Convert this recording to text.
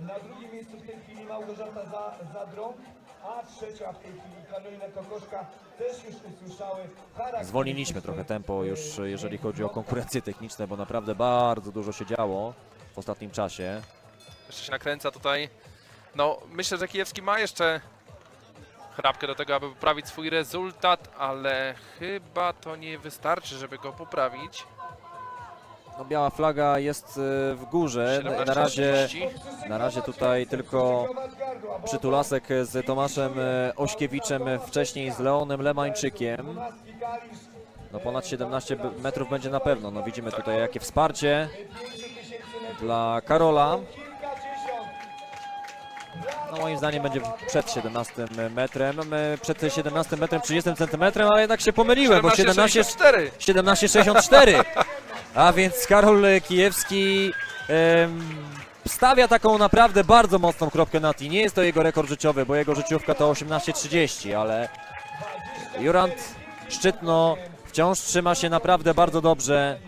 Na drugim miejscu w tej chwili Małgorzata za, Zadrą, a trzecia w tej chwili Karolina Kokoszka. Też już usłyszały Zwolniliśmy trochę tempo już, jeżeli chodzi o konkurencje techniczne, bo naprawdę bardzo dużo się działo w ostatnim czasie. Jeszcze się nakręca tutaj. No, myślę, że Kijewski ma jeszcze chrapkę do tego, aby poprawić swój rezultat, ale chyba to nie wystarczy, żeby go poprawić. No, biała flaga jest e, w górze. Na- Na razie, 17:30. na razie tutaj tylko przytulasek z Tomaszem e, Ośkiewiczem, wcześniej z Leonem Lemańczykiem. No ponad 17 b- metrów będzie na pewno. No widzimy tutaj jakie wsparcie dla Karola. No moim zdaniem będzie przed 17 metrem, przed 17 metrem 30 centymetrem, ale jednak się pomyliłem, bo 17 17,64. 17,64. A więc Karol Kijewski stawia taką naprawdę bardzo mocną kropkę na T. Nie jest to jego rekord życiowy, bo jego życiówka to 18,30, ale Jurand Szczytno wciąż trzyma się naprawdę bardzo dobrze.